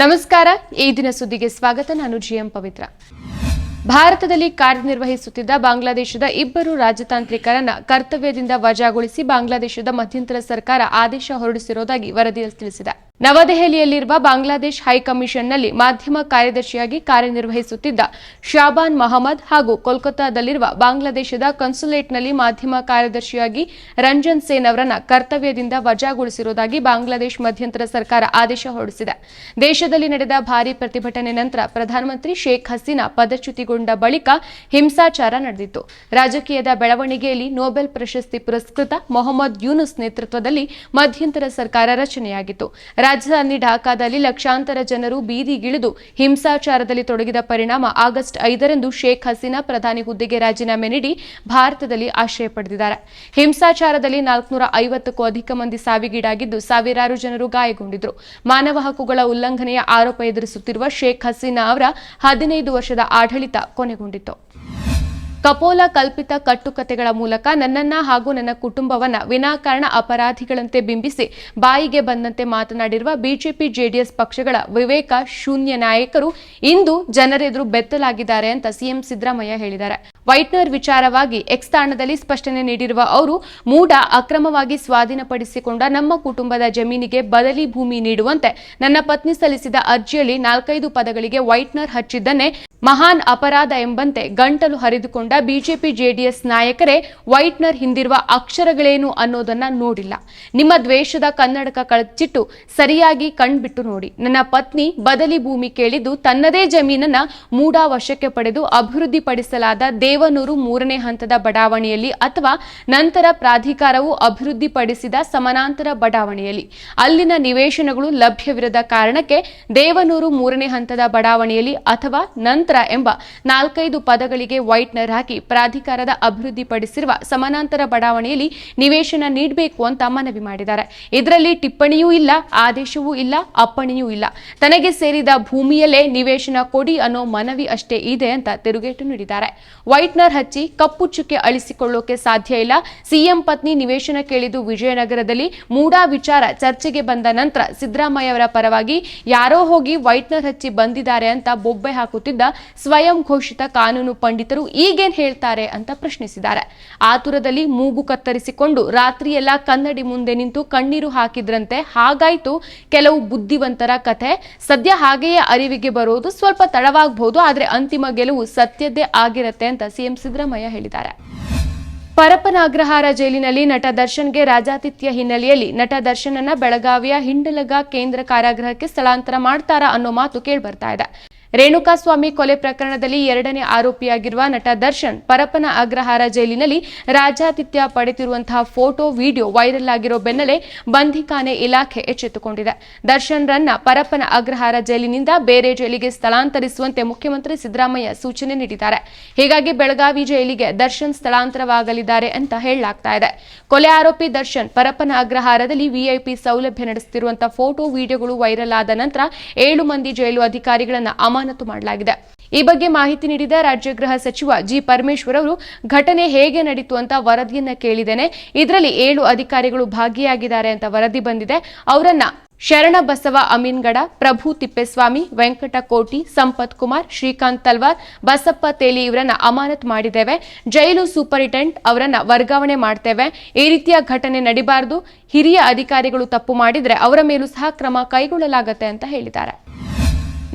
ನಮಸ್ಕಾರ, ಈ ದಿನ ಸುದ್ದಿಗೆ ಸ್ವಾಗತ. ನಾನು ಜಿಎಂ ಪವಿತ್ರ. ಭಾರತದಲ್ಲಿ ಕಾರ್ಯನಿರ್ವಹಿಸುತ್ತಿದ್ದ ಬಾಂಗ್ಲಾದೇಶದ ಇಬ್ಬರು ರಾಜತಾಂತ್ರಿಕರನ್ನ ಕರ್ತವ್ಯದಿಂದ ವಜಾಗೊಳಿಸಿ ಬಾಂಗ್ಲಾದೇಶದ ಮಧ್ಯಂತರ ಸರ್ಕಾರ ಆದೇಶ ಹೊರಡಿಸಿರುವುದಾಗಿ ವರದಿ ತಿಳಿಸಿದೆ. ನವದೆಹಲಿಯಲ್ಲಿರುವ ಬಾಂಗ್ಲಾದೇಶ್ ಹೈಕಮಿಷನ್ನಲ್ಲಿ ಮಾಧ್ಯಮ ಕಾರ್ಯದರ್ಶಿಯಾಗಿ ಕಾರ್ಯನಿರ್ವಹಿಸುತ್ತಿದ್ದ ಶಾಬಾನ್ ಮಹಮ್ಮದ್ ಹಾಗೂ ಕೋಲ್ಕತ್ತಾದಲ್ಲಿರುವ ಬಾಂಗ್ಲಾದೇಶದ ಕನ್ಸುಲೇಟ್ನಲ್ಲಿ ಮಾಧ್ಯಮ ಕಾರ್ಯದರ್ಶಿಯಾಗಿ ರಂಜನ್ ಸೇನ್ ಅವರನ್ನು ಕರ್ತವ್ಯದಿಂದ ವಜಾಗೊಳಿಸಿರುವುದಾಗಿ ಬಾಂಗ್ಲಾದೇಶ್ ಮಧ್ಯಂತರ ಸರ್ಕಾರ ಆದೇಶ ಹೊರಡಿಸಿದೆ. ದೇಶದಲ್ಲಿ ನಡೆದ ಭಾರೀ ಪ್ರತಿಭಟನೆ ನಂತರ ಪ್ರಧಾನಮಂತ್ರಿ ಶೇಖ್ ಹಸೀನಾ ಪದಚ್ಯುತಿಗೊಂಡ ಬಳಿಕ ಹಿಂಸಾಚಾರ ನಡೆದಿತ್ತು. ರಾಜಕೀಯದ ಬೆಳವಣಿಗೆಯಲ್ಲಿ ನೊಬೆಲ್ ಪ್ರಶಸ್ತಿ ಪುರಸ್ಕೃತ ಮೊಹಮ್ಮದ್ ಯೂನುಸ್ ನೇತೃತ್ವದಲ್ಲಿ ಮಧ್ಯಂತರ ಸರ್ಕಾರ ರಚನೆಯಾಗಿತ್ತು. ರಾಜಧಾನಿ ಢಾಕಾದಲ್ಲಿ ಲಕ್ಷಾಂತರ ಜನರು ಬೀದಿಗಿಳಿದು ಹಿಂಸಾಚಾರದಲ್ಲಿ ತೊಡಗಿದ ಪರಿಣಾಮ ಆಗಸ್ಟ್ ಐದರಂದು ಶೇಖ್ ಹಸೀನಾ ಪ್ರಧಾನಿ ಹುದ್ದೆಗೆ ರಾಜೀನಾಮೆ ನೀಡಿ ಭಾರತದಲ್ಲಿ ಆಶ್ರಯ ಪಡೆದಿದ್ದಾರೆ. ಹಿಂಸಾಚಾರದಲ್ಲಿ ನಾಲ್ಕುನೂರ ಐವತ್ತಕ್ಕೂ ಅಧಿಕ ಮಂದಿ ಸಾವಿಗೀಡಾಗಿದ್ದು ಸಾವಿರಾರು ಜನರು ಗಾಯಗೊಂಡಿದ್ದರು ಮಾನವ ಹಕ್ಕುಗಳ ಉಲ್ಲಂಘನೆಯ ಆರೋಪ ಎದುರಿಸುತ್ತಿರುವ ಶೇಖ್ ಹಸೀನಾ ಅವರ ಹದಿನೈದು ವರ್ಷದ ಆಡಳಿತ ಕೊನೆಗೊಂಡಿತ್ತು. ಕಪೋಲ ಕಲ್ಪಿತ ಕಟ್ಟುಕತೆಗಳ ಮೂಲಕ ನನ್ನನ್ನ ಹಾಗೂ ನನ್ನ ಕುಟುಂಬವನ್ನ ವಿನಾಕಾರಣ ಅಪರಾಧಿಗಳಂತೆ ಬಿಂಬಿಸಿ ಬಾಯಿಗೆ ಬಂದಂತೆ ಮಾತನಾಡಿರುವ ಬಿಜೆಪಿ ಜೆಡಿಎಸ್ ಪಕ್ಷಗಳ ವಿವೇಕ ಶೂನ್ಯ ನಾಯಕರು ಇಂದು ಜನರೆದುರು ಬೆತ್ತಲಾಗಿದ್ದಾರೆ ಅಂತ ಸಿಎಂ ಸಿದ್ದರಾಮಯ್ಯ ಹೇಳಿದ್ದಾರೆ. ವೈಟ್ನರ್ ವಿಚಾರವಾಗಿ ಎಕ್ಸ್ ತಾಣದಲ್ಲಿ ಸ್ಪಷ್ಟನೆ ನೀಡಿರುವ ಅವರು, ಮೂಡ ಅಕ್ರಮವಾಗಿ ಸ್ವಾಧೀನಪಡಿಸಿಕೊಂಡ ನಮ್ಮ ಕುಟುಂಬದ ಜಮೀನಿಗೆ ಬದಲಿ ಭೂಮಿ ನೀಡುವಂತೆ ನನ್ನ ಪತ್ನಿ ಸಲ್ಲಿಸಿದ ಅರ್ಜಿಯಲ್ಲಿ ನಾಲ್ಕೈದು ಪದಗಳಿಗೆ ವೈಟ್ನರ್ ಹಚ್ಚಿದ್ದನ್ನೇ ಮಹಾನ್ ಅಪರಾಧ ಎಂಬಂತೆ ಗಂಟಲು ಹರಿದುಕೊಂಡ ಬಿಜೆಪಿ ಜೆಡಿಎಸ್ ನಾಯಕರೇ, ವೈಟ್ನರ್ ಹಿಂದಿರುವ ಅಕ್ಷರಗಳೇನು ಅನ್ನೋದನ್ನ ನೋಡಿಲ್ಲ. ನಿಮ್ಮ ದ್ವೇಷದ ಕನ್ನಡಕ ಕಳಚಿಟ್ಟು ಸರಿಯಾಗಿ ಕಣ್ಬಿಟ್ಟು ನೋಡಿ. ನನ್ನ ಪತ್ನಿ ಬದಲಿ ಭೂಮಿ ಕೇಳಿದ್ದು ತನ್ನದೇ ಜಮೀನನ್ನ ಮೂಡಾ ವಶಕ್ಕೆ ಪಡೆದು ಅಭಿವೃದ್ಧಿಪಡಿಸಲಾದ ದೇವನೂರು ಮೂರನೇ ಹಂತದ ಬಡಾವಣೆಯಲ್ಲಿ ಅಥವಾ ನಂತರ ಪ್ರಾಧಿಕಾರವು ಅಭಿವೃದ್ಧಿಪಡಿಸಿದ ಸಮಾನಾಂತರ ಬಡಾವಣೆಯಲ್ಲಿ. ಅಲ್ಲಿನ ನಿವೇಶನಗಳು ಲಭ್ಯವಿರದ ಕಾರಣಕ್ಕೆ ದೇವನೂರು ಮೂರನೇ ಹಂತದ ಬಡಾವಣೆಯಲ್ಲಿ ಅಥವಾ ನಂತರ ಎಂಬ ನಾಲ್ಕೈದು ಪದಗಳಿಗೆ ವೈಟ್ನರ್ ಹಾಕಿ ಪ್ರಾಧಿಕಾರದ ಅಭಿವೃದ್ಧಿಪಡಿಸಿರುವ ಸಮಾನಾಂತರ ಬಡಾವಣೆಯಲ್ಲಿ ನಿವೇಶನ ನೀಡಬೇಕು ಅಂತ ಮನವಿ ಮಾಡಿದ್ದಾರೆ. ಇದರಲ್ಲಿ ಟಿಪ್ಪಣಿಯೂ ಇಲ್ಲ, ಆದೇಶವೂ ಇಲ್ಲ, ಅಪ್ಪಣೆಯೂ ಇಲ್ಲ. ತನಗೆ ಸೇರಿದ ಭೂಮಿಯಲ್ಲೇ ನಿವೇಶನ ಕೊಡಿ ಅನ್ನೋ ಮನವಿ ಅಷ್ಟೇ ಇದೆ ಅಂತ ತಿರುಗೇಟು ನೀಡಿದ್ದಾರೆ. ವೈಟ್ನರ್ ಹಚ್ಚಿ ಕಪ್ಪು ಚುಕ್ಕೆ ಅಳಿಸಿಕೊಳ್ಳೋಕೆ ಸಾಧ್ಯ ಇಲ್ಲ. ಸಿಎಂ ಪತ್ನಿ ನಿವೇಶನ ಕೇಳಿದ್ದು ವಿಜಯನಗರದಲ್ಲಿ ಮೂಡಾ ವಿಚಾರ ಚರ್ಚೆಗೆ ಬಂದ ನಂತರ ಸಿದ್ದರಾಮಯ್ಯ ಅವರ ಪರವಾಗಿ ಯಾರೋ ಹೋಗಿ ವೈಟ್ನರ್ ಹಚ್ಚಿ ಬಂದಿದ್ದಾರೆ ಅಂತ ಬೊಬ್ಬೆ ಹಾಕುತ್ತಿದ್ದ ಸ್ವಯಂ ಘೋಷಿತ ಕಾನೂನು ಪಂಡಿತರು ಈಗೇನ್ ಹೇಳ್ತಾರೆ ಅಂತ ಪ್ರಶ್ನಿಸಿದ್ದಾರೆ. ಆತುರದಲ್ಲಿ ಮೂಗು ಕತ್ತರಿಸಿಕೊಂಡು ರಾತ್ರಿಯೆಲ್ಲ ಕನ್ನಡಿ ಮುಂದೆ ನಿಂತು ಕಣ್ಣೀರು ಹಾಕಿದ್ರಂತೆ. ಹಾಗಾಯ್ತು ಕೆಲವು ಬುದ್ಧಿವಂತರ ಕಥೆ. ಸದ್ಯ ಹಾಗೆಯೇ ಅರಿವಿಗೆ ಬರೋದು ಸ್ವಲ್ಪ ತಡವಾಗಬಹುದು, ಆದ್ರೆ ಅಂತಿಮ ಗೆಲುವು ಸತ್ಯದ್ದೇ ಆಗಿರತ್ತೆ ಅಂತ ಸಿಎಂ ಸಿದ್ದರಾಮಯ್ಯ ಹೇಳಿದ್ದಾರೆ. ಪರಪ್ಪನ ಅಗ್ರಹಾರ ಜೈಲಿನಲ್ಲಿ ನಟ ದರ್ಶನ್ಗೆ ರಾಜಾತಿಥ್ಯ ಹಿನ್ನೆಲೆಯಲ್ಲಿ ನಟ ದರ್ಶನನ್ನ ಬೆಳಗಾವಿಯ ಹಿಂಡಲಗ ಕೇಂದ್ರ ಕಾರಾಗೃಹಕ್ಕೆ ಸ್ಥಳಾಂತರ ಮಾಡ್ತಾರಾ ಅನ್ನೋ ಮಾತು ಕೇಳ್ಬರ್ತಾ ಇದೆ. ರೇಣುಕಾಸ್ವಾಮಿ ಕೊಲೆ ಪ್ರಕರಣದಲ್ಲಿ ಎರಡನೇ ಆರೋಪಿಯಾಗಿರುವ ನಟ ದರ್ಶನ್ ಪರಪ್ಪನ ಅಗ್ರಹಾರ ಜೈಲಿನಲ್ಲಿ ರಾಜಾತಿಥ್ಯ ಪಡೆದಿರುವಂತಹ ಫೋಟೋ, ವಿಡಿಯೋ ವೈರಲ್ ಆಗಿರೋ ಬೆನ್ನಲ್ಲೇ ಬಂಧಿಖಾನೆ ಇಲಾಖೆ ಎಚ್ಚೆತ್ತುಕೊಂಡಿದೆ. ದರ್ಶನ್ ರನ್ನ ಪರಪ್ಪನ ಅಗ್ರಹಾರ ಜೈಲಿನಿಂದ ಬೇರೆ ಜೈಲಿಗೆ ಸ್ಥಳಾಂತರಿಸುವಂತೆ ಮುಖ್ಯಮಂತ್ರಿ ಸಿದ್ದರಾಮಯ್ಯ ಸೂಚನೆ ನೀಡಿದ್ದಾರೆ. ಹೀಗಾಗಿ ಬೆಳಗಾವಿ ಜೈಲಿಗೆ ದರ್ಶನ್ ಸ್ಥಳಾಂತರವಾಗಲಿದ್ದಾರೆ ಅಂತ ಹೇಳಲಾಗ್ತಾ ಇದೆ. ಕೊಲೆ ಆರೋಪಿ ದರ್ಶನ್ ಪರಪ್ಪನ ಅಗ್ರಹಾರದಲ್ಲಿ ವಿಐಪಿ ಸೌಲಭ್ಯ ನಡೆಸುತ್ತಿರುವಂತಹ ಫೋಟೋ, ವಿಡಿಯೋಗಳು ವೈರಲ್ ಆದ ನಂತರ ಏಳು ಮಂದಿ ಜೈಲು ಅಧಿಕಾರಿಗಳನ್ನ ಅಮಾನತು ಮಾಡಲಾಗಿದೆ. ಈ ಬಗ್ಗೆ ಮಾಹಿತಿ ನೀಡಿದ ರಾಜ್ಯ ಗೃಹ ಸಚಿವ ಜಿ ಪರಮೇಶ್ವರ್ ಅವರು, ಘಟನೆ ಹೇಗೆ ನಡೀತು ಅಂತ ವರದಿಯನ್ನ ಕೇಳಿದ್ದೇನೆ. ಇದರಲ್ಲಿ ಏಳು ಅಧಿಕಾರಿಗಳು ಭಾಗಿಯಾಗಿದ್ದಾರೆ ಅಂತ ವರದಿ ಬಂದಿದೆ. ಅವರನ್ನ ಶರಣ ಬಸವ ಅಮೀನ್ಗಡ, ಪ್ರಭು ತಿಪ್ಪೇಸ್ವಾಮಿ ವೆಂಕಟ ಕೋಟಿ ಸಂಪತ್ ಕುಮಾರ್, ಶ್ರೀಕಾಂತ್ ತಲ್ವಾರ್, ಬಸಪ್ಪ ತೇಲಿ ಇವರನ್ನ ಅಮಾನತ್ ಮಾಡಿದ್ದೇವೆ. ಜೈಲು ಸೂಪರಿಂಟೆಂಡೆಂಟ್ ಅವರನ್ನ ವರ್ಗಾವಣೆ ಮಾಡ್ತೇವೆ. ಈ ರೀತಿಯ ಘಟನೆ ನಡಿಬಾರದು. ಹಿರಿಯ ಅಧಿಕಾರಿಗಳು ತಪ್ಪು ಮಾಡಿದ್ರೆ ಅವರ ಮೇಲೂ ಸಹ ಕ್ರಮ ಕೈಗೊಳ್ಳಲಾಗತ್ತೆ ಅಂತ ಹೇಳಿದ್ದಾರೆ.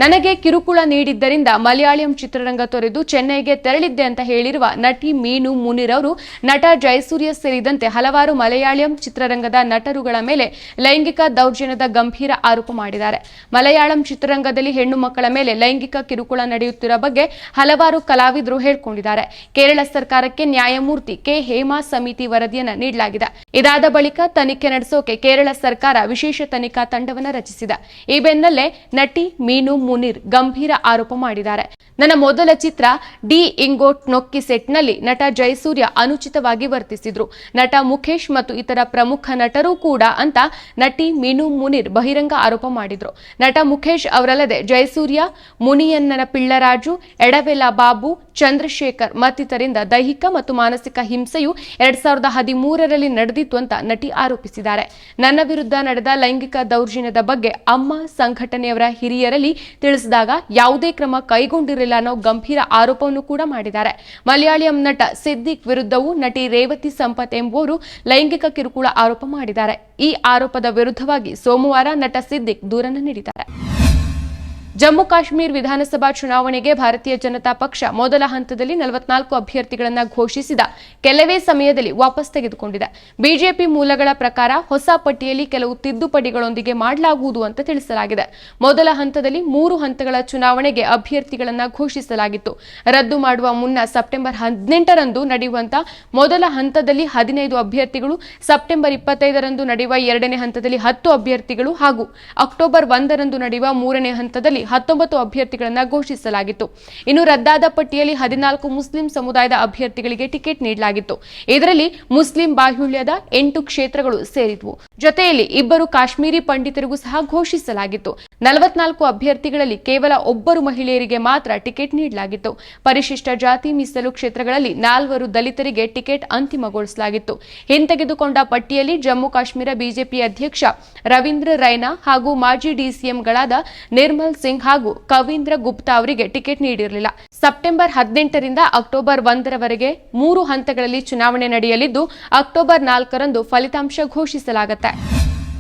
ನನಗೆ ಕಿರುಕುಳ ನೀಡಿದ್ದರಿಂದ ಮಲಯಾಳಂ ಚಿತ್ರರಂಗ ತೊರೆದು ಚೆನ್ನೈಗೆ ತೆರಳಿದ್ದೆ ಅಂತ ಹೇಳಿರುವ ನಟಿ ಮೀನು ಮುನಿರ್ ಅವರು ನಟ ಜಯಸೂರ್ಯ ಸೇರಿದಂತೆ ಹಲವಾರು ಮಲಯಾಳಂ ಚಿತ್ರರಂಗದ ನಟರುಗಳ ಮೇಲೆ ಲೈಂಗಿಕ ದೌರ್ಜನ್ಯದ ಗಂಭೀರ ಆರೋಪ ಮಾಡಿದ್ದಾರೆ. ಮಲಯಾಳಂ ಚಿತ್ರರಂಗದಲ್ಲಿ ಹೆಣ್ಣು ಮಕ್ಕಳ ಮೇಲೆ ಲೈಂಗಿಕ ಕಿರುಕುಳ ನಡೆಯುತ್ತಿರುವ ಬಗ್ಗೆ ಹಲವಾರು ಕಲಾವಿದರು ಹೇಳಿಕೊಂಡಿದ್ದಾರೆ. ಕೇರಳ ಸರ್ಕಾರಕ್ಕೆ ನ್ಯಾಯಮೂರ್ತಿ ಕೆ. ಹೇಮಾ ಸಮಿತಿ ವರದಿಯನ್ನ ನೀಡಲಾಗಿದೆ. ಇದಾದ ಬಳಿಕ ತನಿಖೆ ನಡೆಸೋಕೆ ಕೇರಳ ಸರ್ಕಾರ ವಿಶೇಷ ತನಿಖಾ ತಂಡವನ್ನ ರಚಿಸಿದೆ. ಈ ಬೆನ್ನಲ್ಲೇ ನಟಿ ಮೀನು ಮುನೀರ್ ಗಂಭೀರ ಆರೋಪ ಮಾಡಿದ್ದಾರೆ. ನನ್ನ ಮೊದಲ ಚಿತ್ರ ಡಿ ಇಂಗೋಟ್ ನೊಕ್ಕಿ ಸೆಟ್ನಲ್ಲಿ ನಟ ಜಯಸೂರ್ಯ ಅನುಚಿತವಾಗಿ ವರ್ತಿಸಿದ್ರು. ನಟ ಮುಖೇಶ್ ಮತ್ತು ಇತರ ಪ್ರಮುಖ ನಟರು ಕೂಡ ಅಂತ ನಟಿ ಮೀನು ಮುನೀರ್ ಬಹಿರಂಗ ಆರೋಪ ಮಾಡಿದ್ರು. ನಟ ಮುಖೇಶ್ ಅವರಲ್ಲದೆ ಜಯಸೂರ್ಯ, ಮುನಿಯನ್ನನ ಪಿಳ್ಳರಾಜು, ಎಡವೆಲ ಬಾಬು, ಚಂದ್ರಶೇಖರ್ ಮತ್ತಿತರಿಂದ ದೈಹಿಕ ಮತ್ತು ಮಾನಸಿಕ ಹಿಂಸೆಯು ಎರಡ್ ಸಾವಿರದ ಹದಿಮೂರರಲ್ಲಿ ನಡೆದಿತ್ತು ಅಂತ ನಟಿ ಆರೋಪಿಸಿದ್ದಾರೆ. ನನ್ನ ವಿರುದ್ಧ ನಡೆದ ಲೈಂಗಿಕ ದೌರ್ಜನ್ಯದ ಬಗ್ಗೆ ಅಮ್ಮ ಸಂಘಟನೆಯವರ ಹಿರಿಯರಲ್ಲಿ ತಿಳಿಸಿದಾಗ ಯಾವುದೇ ಕ್ರಮ ಕೈಗೊಂಡಿರಲಿಲ್ಲ ಅನ್ನೋ ಗಂಭೀರ ಆರೋಪವನ್ನು ಕೂಡ ಮಾಡಿದ್ದಾರೆ. ಮಲಯಾಳಿಯಂ ನಟ ಸಿದ್ದಿಕ್ ವಿರುದ್ಧವೂ ನಟಿ ರೇವತಿ ಸಂಪತ್ ಎಂಬುವರು ಲೈಂಗಿಕ ಕಿರುಕುಳ ಆರೋಪ ಮಾಡಿದ್ದಾರೆ. ಈ ಆರೋಪದ ವಿರುದ್ಧವಾಗಿ ಸೋಮವಾರ ನಟ ಸಿದ್ದಿಕ್ ದೂರನ್ನು ನೀಡಿದ್ದಾರೆ. ಜಮ್ಮು ಕಾಶ್ಮೀರ ವಿಧಾನಸಭಾ ಚುನಾವಣೆಗೆ ಭಾರತೀಯ ಜನತಾ ಪಕ್ಷ ಮೊದಲ ಹಂತದಲ್ಲಿ ನಲವತ್ನಾಲ್ಕು ಅಭ್ಯರ್ಥಿಗಳನ್ನು ಘೋಷಿಸಿದ. ಕೆಲವೇ ಸಮಯದಲ್ಲಿ ವಾಪಸ್ ತೆಗೆದುಕೊಂಡಿದೆ. ಬಿಜೆಪಿ ಮೂಲಗಳ ಪ್ರಕಾರ ಹೊಸ ಪಟ್ಟಿಯಲ್ಲಿ ಕೆಲವು ತಿದ್ದುಪಡಿಗಳೊಂದಿಗೆ ಮಾಡಲಾಗುವುದು ಅಂತ ತಿಳಿಸಲಾಗಿದೆ. ಮೊದಲ ಹಂತದಲ್ಲಿ ಮೂರು ಹಂತಗಳ ಚುನಾವಣೆಗೆ ಅಭ್ಯರ್ಥಿಗಳನ್ನು ಘೋಷಿಸಲಾಗಿತ್ತು. ರದ್ದು ಮಾಡುವ ಮುನ್ನ ಸೆಪ್ಟೆಂಬರ್ ಹದಿನೆಂಟರಂದು ನಡೆಯುವಂತಹ ಮೊದಲ ಹಂತದಲ್ಲಿ ಹದಿನೈದು ಅಭ್ಯರ್ಥಿಗಳು, ಸೆಪ್ಟೆಂಬರ್ ಇಪ್ಪತ್ತೈದರಂದು ನಡೆಯುವ ಎರಡನೇ ಹಂತದಲ್ಲಿ ಹತ್ತು ಅಭ್ಯರ್ಥಿಗಳು ಹಾಗೂ ಅಕ್ಟೋಬರ್ ಒಂದರಂದು ನಡೆಯುವ ಮೂರನೇ ಹಂತದಲ್ಲಿ ಹತ್ತೊಂಬತ್ತು ಅಭ್ಯರ್ಥಿಗಳನ್ನು ಘೋಷಿಸಲಾಗಿತ್ತು. ಇನ್ನು ರದ್ದಾದ ಪಟ್ಟಿಯಲ್ಲಿ ಹದಿನಾಲ್ಕು ಮುಸ್ಲಿಂ ಸಮುದಾಯದ ಅಭ್ಯರ್ಥಿಗಳಿಗೆ ಟಿಕೆಟ್ ನೀಡಲಾಗಿತ್ತು. ಇದರಲ್ಲಿ ಮುಸ್ಲಿಂ ಬಾಹುಳ್ಯದ ಎಂಟು ಕ್ಷೇತ್ರಗಳು ಸೇರಿದ್ವು. ಜೊತೆಯಲ್ಲಿ ಇಬ್ಬರು ಕಾಶ್ಮೀರಿ ಪಂಡಿತರಿಗೂ ಸಹ ಘೋಷಿಸಲಾಗಿತ್ತು. ನಲವತ್ನಾಲ್ಕು ಅಭ್ಯರ್ಥಿಗಳಲ್ಲಿ ಕೇವಲ ಒಬ್ಬರು ಮಹಿಳೆಯರಿಗೆ ಮಾತ್ರ ಟಿಕೆಟ್ ನೀಡಲಾಗಿತ್ತು. ಪರಿಶಿಷ್ಟ ಜಾತಿ ಮೀಸಲು ಕ್ಷೇತ್ರಗಳಲ್ಲಿ ನಾಲ್ವರು ದಲಿತರಿಗೆ ಟಿಕೆಟ್ ಅಂತಿಮಗೊಳಿಸಲಾಗಿತ್ತು. ಹಿಂತೆಗೆದುಕೊಂಡ ಪಟ್ಟಿಯಲ್ಲಿ ಜಮ್ಮು ಕಾಶ್ಮೀರ ಬಿಜೆಪಿ ಅಧ್ಯಕ್ಷ ರವೀಂದ್ರ ರೈನಾ ಹಾಗೂ ಮಾಜಿ ಡಿಸಿಎಂಗಳಾದ ನಿರ್ಮಲ್ ಸಿಂಗ್ ಹಾಗೂ ಕವೀಂದ್ರ ಗುಪ್ತಾ ಅವರಿಗೆ ಟಿಕೆಟ್ ನೀಡಿರಲಿಲ್ಲ. ಸೆಪ್ಟೆಂಬರ್ ಹದಿನೆಂಟರಿಂದ ಅಕ್ಟೋಬರ್ ಒಂದರವರೆಗೆ ಮೂರು ಹಂತಗಳಲ್ಲಿ ಚುನಾವಣೆ ನಡೆಯಲಿದ್ದು ಅಕ್ಟೋಬರ್ ನಾಲ್ಕರಂದು ಫಲಿತಾಂಶ ಘೋಷಿಸಲಾಗುತ್ತೆ.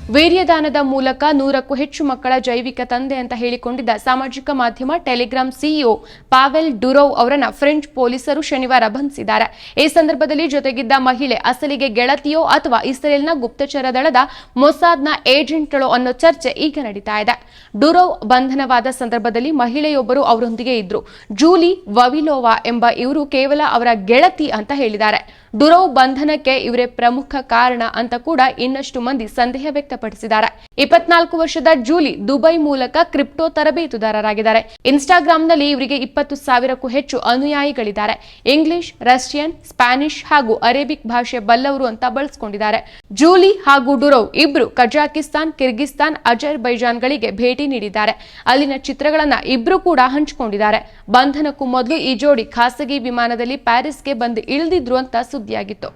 ವೀರ್ಯದಾನದ ಮೂಲಕ ನೂರಕ್ಕೂ ಹೆಚ್ಚು ಮಕ್ಕಳ ಜೈವಿಕ ತಂದೆ ಅಂತ ಹೇಳಿಕೊಂಡಿದ್ದ ಸಾಮಾಜಿಕ ಮಾಧ್ಯಮ ಟೆಲಿಗ್ರಾಮ್ ಸಿಇಒ ಪಾವೆಲ್ ಡುರೋವ್ ಅವರನ್ನು ಫ್ರೆಂಚ್ ಪೊಲೀಸರು ಶನಿವಾರ ಬಂಧಿಸಿದ್ದಾರೆ. ಈ ಸಂದರ್ಭದಲ್ಲಿ ಜೊತೆಗಿದ್ದ ಮಹಿಳೆ ಅಸಲಿಗೆ ಗೆಳತಿಯೋ ಅಥವಾ ಇಸ್ರೇಲ್ನ ಗುಪ್ತಚರ ದಳದ ಮೊಸಾದ್ನ ಏಜೆಂಟ್ಗಳೋ ಅನ್ನೋ ಚರ್ಚೆ ಈಗ ನಡೀತಾ ಇದೆ. ಡುರೋವ್ ಬಂಧನವಾದ ಸಂದರ್ಭದಲ್ಲಿ ಮಹಿಳೆಯೊಬ್ಬರು ಅವರೊಂದಿಗೆ ಇದ್ರು. ಜೂಲಿ ವವಿಲೋವಾ ಎಂಬ ಇವರು ಕೇವಲ ಅವರ ಗೆಳತಿ ಅಂತ ಹೇಳಿದ್ದಾರೆ. ಡುರೋವ್ ಬಂಧನಕ್ಕೆ ಇವರೇ ಪ್ರಮುಖ ಕಾರಣ ಅಂತ ಕೂಡ ಇನ್ನಷ್ಟು ಮಂದಿ ಸಂದೇಹ ವ್ಯಕ್ತಪಡಿಸಿದ್ದಾರೆ. ಇಪ್ಪತ್ನಾಲ್ಕು ವರ್ಷದ ಜೂಲಿ ದುಬೈ ಮೂಲಕ ಕ್ರಿಪ್ಟೋ ತರಬೇತುದಾರರಾಗಿದ್ದಾರೆ. ಇನ್ಸ್ಟಾಗ್ರಾಂನಲ್ಲಿ ಇವರಿಗೆ ಇಪ್ಪತ್ತು ಸಾವಿರಕ್ಕೂ ಹೆಚ್ಚು ಅನುಯಾಯಿಗಳಿದ್ದಾರೆ. ಇಂಗ್ಲಿಷ್, ರಷ್ಯನ್, ಸ್ಪ್ಯಾನಿಷ್ ಹಾಗೂ ಅರೇಬಿಕ್ ಭಾಷೆ ಬಲ್ಲವರು ಅಂತ ಬಳಸಿಕೊಂಡಿದ್ದಾರೆ. ಜೂಲಿ ಹಾಗೂ ಡುರೋವ್ ಇಬ್ರು ಕಜಾಕಿಸ್ತಾನ್, ಕಿರ್ಗಿಸ್ತಾನ್ ಅಜರ್ ಬೈಜಾನ್ಗಳಿಗೆ ಭೇಟಿ ನೀಡಿದ್ದಾರೆ. ಅಲ್ಲಿನ ಚಿತ್ರಗಳನ್ನ ಇಬ್ರು ಕೂಡ ಹಂಚಿಕೊಂಡಿದ್ದಾರೆ. ಬಂಧನಕ್ಕೂ ಮೊದಲು ಈ ಜೋಡಿ ಖಾಸಗಿ ವಿಮಾನದಲ್ಲಿ ಪ್ಯಾರಿಸ್ಗೆ ಬಂದು ಇಳಿದಿದ್ರು ಅಂತ ಸುದ್ದಿಯಾಗಿತ್ತು.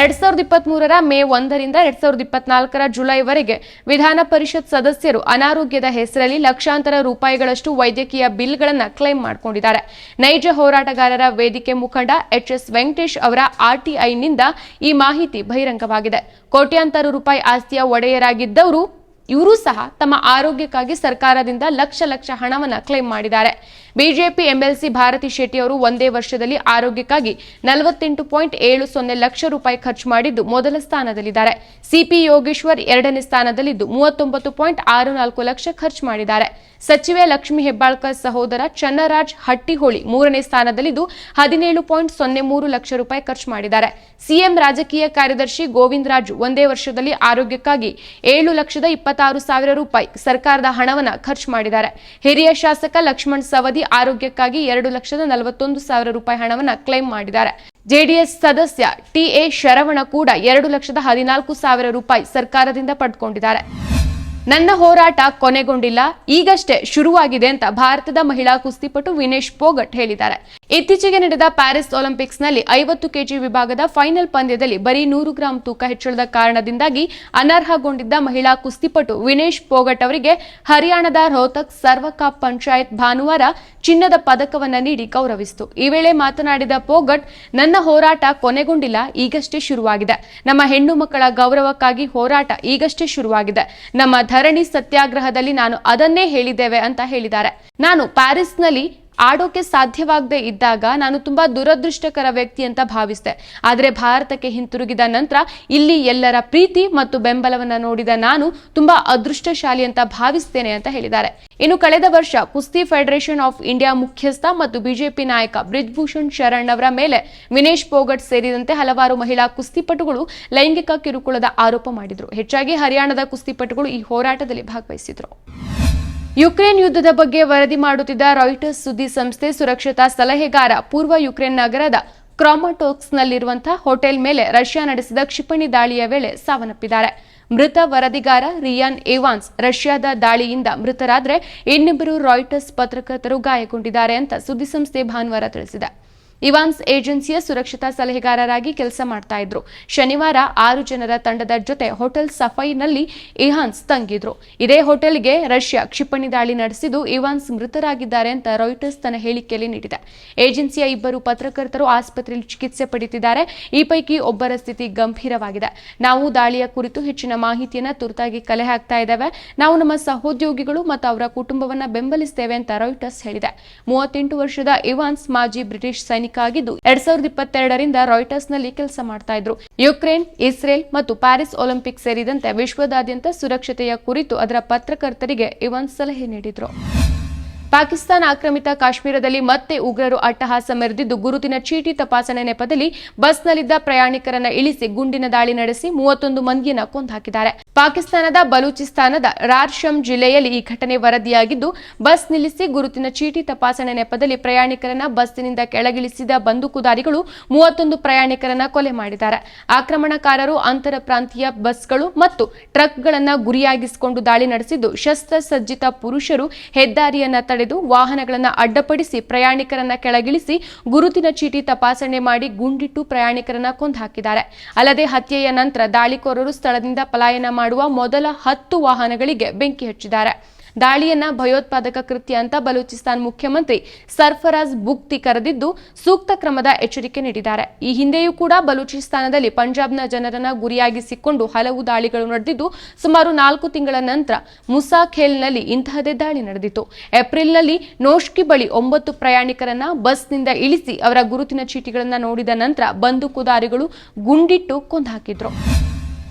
ಎರಡ್ ಸಾವಿರದ ಇಪ್ಪತ್ತ್ ಮೂರರ ಮೇ ಒಂದರಿಂದ ಎರಡ್ ಸಾವಿರದ ಇಪ್ಪತ್ನಾಲ್ಕರ ಜುಲೈವರೆಗೆ ವಿಧಾನ ಪರಿಷತ್ ಸದಸ್ಯರು ಅನಾರೋಗ್ಯದ ಹೆಸರಲ್ಲಿ ಲಕ್ಷಾಂತರ ರೂಪಾಯಿಗಳಷ್ಟು ವೈದ್ಯಕೀಯ ಬಿಲ್ಗಳನ್ನು ಕ್ಲೈಮ್ ಮಾಡಿಕೊಂಡಿದ್ದಾರೆ. ನೈಜ ಹೋರಾಟಗಾರರ ವೇದಿಕೆ ಮುಖಂಡ ಎಚ್ ಎಸ್ ವೆಂಕಟೇಶ್ ಅವರ ಆರ್ಟಿಐನಿಂದ ಈ ಮಾಹಿತಿ ಬಹಿರಂಗವಾಗಿದೆ. ಕೋಟ್ಯಾಂತರ ರೂಪಾಯಿ ಆಸ್ತಿಯ ಒಡೆಯರಾಗಿದ್ದವರು ಇವರೂ ಸಹ ತಮ್ಮ ಆರೋಗ್ಯಕ್ಕಾಗಿ ಸರ್ಕಾರದಿಂದ ಲಕ್ಷ ಲಕ್ಷ ಹಣವನ್ನು ಕ್ಲೈಮ್ ಮಾಡಿದ್ದಾರೆ. ಬಿಜೆಪಿ ಎಂಎಲ್ಸಿ ಭಾರತಿ ಶೆಟ್ಟಿ ಅವರು ಒಂದೇ ವರ್ಷದಲ್ಲಿ ಆರೋಗ್ಯಕ್ಕಾಗಿ ನಲವತ್ತೆಂಟು ಪಾಯಿಂಟ್ ಏಳು ಸೊನ್ನೆ ಲಕ್ಷ ರೂಪಾಯಿ ಖರ್ಚು ಮಾಡಿದ್ದು ಮೊದಲ ಸ್ಥಾನದಲ್ಲಿದ್ದಾರೆ. ಸಿಪಿ ಯೋಗೇಶ್ವರ್ ಎರಡನೇ ಸ್ಥಾನದಲ್ಲಿದ್ದು ಮೂವತ್ತೊಂಬತ್ತು ಪಾಯಿಂಟ್ ಆರು ನಾಲ್ಕು ಲಕ್ಷ ಖರ್ಚು ಮಾಡಿದ್ದಾರೆ. ಸಚಿವೆ ಲಕ್ಷ್ಮಿ ಹೆಬ್ಬಾಳ್ಕರ್ ಸಹೋದರ ಚನ್ನರಾಜ್ ಹಟ್ಟಿಹೋಳಿ ಮೂರನೇ ಸ್ಥಾನದಲ್ಲಿದ್ದು ಹದಿನೇಳು ಪಾಯಿಂಟ್ ಸೊನ್ನೆ ಮೂರು ಲಕ್ಷ ರೂಪಾಯಿ ಖರ್ಚು ಮಾಡಿದ್ದಾರೆ. ಸಿಎಂ ರಾಜಕೀಯ ಕಾರ್ಯದರ್ಶಿ ಗೋವಿಂದ ರಾಜು ಒಂದೇ ವರ್ಷದಲ್ಲಿ ಆರೋಗ್ಯಕ್ಕಾಗಿ ಏಳು ಲಕ್ಷದ ಇಪ್ಪತ್ತಾರು ಸಾವಿರ ರೂಪಾಯಿ ಸರ್ಕಾರದ ಹಣವನ್ನ ಖರ್ಚು ಮಾಡಿದ್ದಾರೆ. ಹಿರಿಯ ಶಾಸಕ ಲಕ್ಷ್ಮಣ್ ಸವದಿ ಆರೋಗ್ಯಕ್ಕಾಗಿ ಎರಡು ಲಕ್ಷದ ನಲವತ್ತೊಂದು ಸಾವಿರ ರೂಪಾಯಿ ಹಣವನ್ನು ಕ್ಲೈಮ್ ಮಾಡಿದ್ದಾರೆ. ಜೆಡಿಎಸ್ ಸದಸ್ಯ ಟಿಎ ಶರವಣ ಕೂಡ ಎರಡು ಲಕ್ಷದ ಹದಿನಾಲ್ಕು ಸಾವಿರ ರೂಪಾಯಿ ಸರ್ಕಾರದಿಂದ ಪಡೆದುಕೊಂಡಿದ್ದಾರೆ ನನ್ನ ಹೋರಾಟ ಕೊನೆಗೊಂಡಿಲ್ಲ, ಈಗಷ್ಟೇ ಶುರುವಾಗಿದೆ ಅಂತ ಭಾರತದ ಮಹಿಳಾ ಕುಸ್ತಿಪಟು ವಿನೇಶ್ ಪೋಗಟ್ ಹೇಳಿದ್ದಾರೆ. ಇತ್ತೀಚೆಗೆ ನಡೆದ ಪ್ಯಾರಿಸ್ ಒಲಿಂಪಿಕ್ಸ್ನಲ್ಲಿ ಐವತ್ತು ಕೆಜಿ ವಿಭಾಗದ ಫೈನಲ್ ಪಂದ್ಯದಲ್ಲಿ ಬರೀ ನೂರು ಗ್ರಾಂ ತೂಕ ಹೆಚ್ಚಳದ ಕಾರಣದಿಂದಾಗಿ ಅನರ್ಹಗೊಂಡಿದ್ದ ಮಹಿಳಾ ಕುಸ್ತಿಪಟು ವಿನೇಶ್ ಪೋಗಟ್ ಅವರಿಗೆ ಹರಿಯಾಣದ ರೋಹ್ತಕ್ ಸರ್ವಕಾಪ್ ಪಂಚಾಯತ್ ಭಾನುವಾರ ಚಿನ್ನದ ಪದಕವನ್ನ ನೀಡಿ ಗೌರವಿಸಿತು. ಈ ವೇಳೆ ಮಾತನಾಡಿದ ಪೋಗಟ್, ನನ್ನ ಹೋರಾಟ ಕೊನೆಗೊಂಡಿಲ್ಲ, ಈಗಷ್ಟೇ ಶುರುವಾಗಿದೆ. ನಮ್ಮ ಹೆಣ್ಣು ಮಕ್ಕಳ ಗೌರವಕ್ಕಾಗಿ ಹೋರಾಟ ಈಗಷ್ಟೇ ಶುರುವಾಗಿದೆ. ನಮ್ಮ ಧರಣಿ ಸತ್ಯಾಗ್ರಹದಲ್ಲಿ ನಾನು ಅದನ್ನೇ ಹೇಳಿದ್ದೇವೆ ಅಂತ ಹೇಳಿದ್ದಾರೆ. ನಾನು ಪ್ಯಾರಿಸ್ನಲ್ಲಿ ಆಡೋಕೆ ಸಾಧ್ಯವಾಗದೇ ಇದ್ದಾಗ ನಾನು ತುಂಬಾ ದುರದೃಷ್ಟಕರ ವ್ಯಕ್ತಿ ಅಂತ ಭಾವಿಸಿದೆ. ಆದರೆ ಭಾರತಕ್ಕೆ ಹಿಂತಿರುಗಿದ ನಂತರ ಇಲ್ಲಿ ಎಲ್ಲರ ಪ್ರೀತಿ ಮತ್ತು ಬೆಂಬಲವನ್ನ ನೋಡಿದ ನಾನು ತುಂಬಾ ಅದೃಷ್ಟಶಾಲಿ ಅಂತ ಭಾವಿಸ್ತೇನೆ ಅಂತ ಹೇಳಿದ್ದಾರೆ. ಇನ್ನು ಕಳೆದ ವರ್ಷ ಕುಸ್ತಿ ಫೆಡರೇಷನ್ ಆಫ್ ಇಂಡಿಯಾ ಮುಖ್ಯಸ್ಥ ಮತ್ತು ಬಿಜೆಪಿ ನಾಯಕ ಬ್ರಿಜ್ಭೂಷಣ್ ಶರಣ್ ಅವರ ಮೇಲೆ ವಿನೇಶ್ ಪೋಗಟ್ ಸೇರಿದಂತೆ ಹಲವಾರು ಮಹಿಳಾ ಕುಸ್ತಿಪಟುಗಳು ಲೈಂಗಿಕ ಕಿರುಕುಳದ ಆರೋಪ ಮಾಡಿದ್ರು. ಹೆಚ್ಚಾಗಿ ಹರಿಯಾಣದ ಕುಸ್ತಿಪಟುಗಳು ಈ ಹೋರಾಟದಲ್ಲಿ ಭಾಗವಹಿಸಿದ್ರು. ಯುಕ್ರೇನ್ ಯುದ್ಧದ ಬಗ್ಗೆ ವರದಿ ಮಾಡುತ್ತಿದ್ದ ರಾಯ್ಟರ್ಸ್ ಸುದ್ದಿ ಸಂಸ್ಥೆ ಸುರಕ್ಷತಾ ಸಲಹೆಗಾರ ಪೂರ್ವ ಯುಕ್ರೇನ್ ನಗರದ ಕ್ರಾಮಾಟೋಕ್ಸ್ನಲ್ಲಿರುವಂತಹ ಹೋಟೆಲ್ ಮೇಲೆ ರಷ್ಯಾ ನಡೆಸಿದ ಕ್ಷಿಪಣಿ ದಾಳಿಯ ವೇಳೆ ಸಾವನ್ನಪ್ಪಿದ್ದಾರೆ. ಮೃತ ವರದಿಗಾರ ರಿಯಾನ್ ಏವಾನ್ಸ್ ರಷ್ಯಾದ ದಾಳಿಯಿಂದ ಮೃತರಾದ್ರೆ ಇನ್ನಿಬ್ಬರು ರಾಯ್ಟರ್ಸ್ ಪತ್ರಕರ್ತರು ಗಾಯಗೊಂಡಿದ್ದಾರೆ ಅಂತ ಸುದ್ದಿಸಂಸ್ಥೆ ಭಾನುವಾರ ತಿಳಿಸಿದೆ. ಇವಾನ್ಸ್ ಏಜೆನ್ಸಿಯ ಸುರಕ್ಷತಾ ಸಲಹೆಗಾರರಾಗಿ ಕೆಲಸ ಮಾಡ್ತಾ ಇದ್ರು. ಶನಿವಾರ ಆರು ಜನರ ತಂಡದ ಜೊತೆ ಹೋಟೆಲ್ ಸಫೈನಲ್ಲಿ ಇಹಾನ್ಸ್ ತಂಗಿದ್ರು. ಇದೇ ಹೋಟೆಲ್ಗೆ ರಷ್ಯಾ ಕ್ಷಿಪಣಿ ದಾಳಿ ನಡೆಸಿದ್ದು ಇವಾನ್ಸ್ ಮೃತರಾಗಿದ್ದಾರೆ ಅಂತ ರಾಯ್ಟರ್ಸ್ ತನ್ನ ಹೇಳಿಕೆಯಲ್ಲಿ ನೀಡಿದೆ. ಏಜೆನ್ಸಿಯ ಇಬ್ಬರು ಪತ್ರಕರ್ತರು ಆಸ್ಪತ್ರೆಯಲ್ಲಿ ಚಿಕಿತ್ಸೆ ಪಡೆಯುತ್ತಿದ್ದಾರೆ ಈ ಪೈಕಿ ಒಬ್ಬರ ಸ್ಥಿತಿ ಗಂಭೀರವಾಗಿದೆ. ನಾವು ದಾಳಿಯ ಕುರಿತು ಹೆಚ್ಚಿನ ಮಾಹಿತಿಯನ್ನು ತುರ್ತಾಗಿ ಕಲೆ ಹಾಕ್ತಾ ಇದ್ದೇವೆ. ನಾವು ನಮ್ಮ ಸಹೋದ್ಯೋಗಿಗಳು ಮತ್ತು ಅವರ ಕುಟುಂಬವನ್ನ ಬೆಂಬಲಿಸ್ತೇವೆ ಅಂತ ರಾಯ್ಟರ್ಸ್ ಹೇಳಿದೆ. ಮೂವತ್ತೆಂಟು ವರ್ಷದ ಇವಾನ್ಸ್ ಮಾಜಿ ಬ್ರಿಟಿಷ್ ಸೈನಿಕ ಆಗಿದ್ದು ಎರಡ್ ಸಾವಿರದ ಇಪ್ಪತ್ತೆರಡರಿಂದ ರಾಯ್ಟರ್ಸ್ನಲ್ಲಿ ಕೆಲಸ ಮಾಡ್ತಾ ಇದ್ರು. ಯುಕ್ರೇನ್, ಇಸ್ರೇಲ್ ಮತ್ತು ಪ್ಯಾರಿಸ್ ಒಲಿಂಪಿಕ್ ಸೇರಿದಂತೆ ವಿಶ್ವದಾದ್ಯಂತ ಸುರಕ್ಷತೆಯ ಕುರಿತು ಅದರ ಪತ್ರಕರ್ತರಿಗೆ ಇವನ್ ಸಲಹೆ ನೀಡಿದ್ರು. ಪಾಕಿಸ್ತಾನ ಆಕ್ರಮಿತ ಕಾಶ್ಮೀರದಲ್ಲಿ ಮತ್ತೆ ಉಗ್ರರು ಅಟ್ಟಹಾಸ ಮೆರೆದಿದ್ದು ಗುರುತಿನ ಚೀಟಿ ತಪಾಸಣೆ ನೆಪದಲ್ಲಿ ಬಸ್ನಲ್ಲಿದ್ದ ಪ್ರಯಾಣಿಕರನ್ನ ಇಳಿಸಿ ಗುಂಡಿನ ದಾಳಿ ನಡೆಸಿ ಮೂವತ್ತೊಂದು ಮಂದಿಯನ್ನ ಕೊಂದುಹಾಕಿದ್ದಾರೆ. ಪಾಕಿಸ್ತಾನದ ಬಲೂಚಿಸ್ತಾನದ ರಾರ್ಶಂ ಜಿಲ್ಲೆಯಲ್ಲಿ ಈ ಘಟನೆ ವರದಿಯಾಗಿದ್ದು, ಬಸ್ ನಿಲ್ಲಿಸಿ ಗುರುತಿನ ಚೀಟಿ ತಪಾಸಣೆ ನೆಪದಲ್ಲಿ ಪ್ರಯಾಣಿಕರನ್ನ ಬಸ್ಸಿನಿಂದ ಕೆಳಗಿಳಿಸಿದ ಬಂದೂಕುದಾರಿಗಳು ಮೂವತ್ತೊಂದು ಪ್ರಯಾಣಿಕರನ್ನ ಕೊಲೆ ಮಾಡಿದ್ದಾರೆ. ಆಕ್ರಮಣಕಾರರು ಅಂತರ ಪ್ರಾಂತೀಯ ಬಸ್ಗಳು ಮತ್ತು ಟ್ರಕ್ಗಳನ್ನ ಗುರಿಯಾಗಿಸಿಕೊಂಡು ದಾಳಿ ನಡೆಸಿದ್ದು, ಶಸ್ತ್ರಸಜ್ಜಿತ ಪುರುಷರು ಹೆದ್ದಾರಿಯನ್ನ ತಡೆದು ವಾಹನಗಳನ್ನು ಅಡ್ಡಪಡಿಸಿ ಪ್ರಯಾಣಿಕರನ್ನ ಕೆಳಗಿಳಿಸಿ ಗುರುತಿನ ಚೀಟಿ ತಪಾಸಣೆ ಮಾಡಿ ಗುಂಡಿಟ್ಟು ಪ್ರಯಾಣಿಕರನ್ನ ಕೊಂದು ಹಾಕಿದ್ದಾರೆ ಅಲ್ಲದೆ ಹತ್ಯೆಯ ನಂತರ ದಾಳಿಕೋರರು ಸ್ಥಳದಿಂದ ಪಲಾಯನ ಮಾಡುವ ಮೊದಲ ಹತ್ತು ವಾಹನಗಳಿಗೆ ಬೆಂಕಿ ಹಚ್ಚಿದ್ದಾರೆ. ದಾಳಿಯನ್ನ ಭಯೋತ್ಪಾದಕ ಕೃತ್ಯ ಅಂತ ಬಲೂಚಿಸ್ತಾನ್ ಮುಖ್ಯಮಂತ್ರಿ ಸರ್ಫರಾಜ್ ಬುಕ್ತಿ ಕರೆದಿದ್ದು ಸೂಕ್ತ ಕ್ರಮದ ಎಚ್ಚರಿಕೆ ನೀಡಿದ್ದಾರೆ. ಈ ಹಿಂದೆಯೂ ಕೂಡ ಬಲೂಚಿಸ್ತಾನದಲ್ಲಿ ಪಂಜಾಬ್ನ ಜನರನ್ನ ಗುರಿಯಾಗಿಸಿಕೊಂಡು ಹಲವು ದಾಳಿಗಳು ನಡೆದಿದ್ದು, ಸುಮಾರು ನಾಲ್ಕು ತಿಂಗಳ ನಂತರ ಮುಸಾಖೇಲ್ನಲ್ಲಿ ಇಂತಹದೇ ದಾಳಿ ನಡೆದಿತ್ತು. ಏಪ್ರಿಲ್ನಲ್ಲಿ ನೋಷ್ಕಿ ಬಳಿ ಒಂಬತ್ತು ಪ್ರಯಾಣಿಕರನ್ನ ಬಸ್ನಿಂದ ಇಳಿಸಿ ಅವರ ಗುರುತಿನ ಚೀಟಿಗಳನ್ನು ನೋಡಿದ ನಂತರ ಬಂದೂಕುದಾರಿಗಳು ಗುಂಡಿಟ್ಟು ಕೊಂದುಹಾಕಿದ್ರು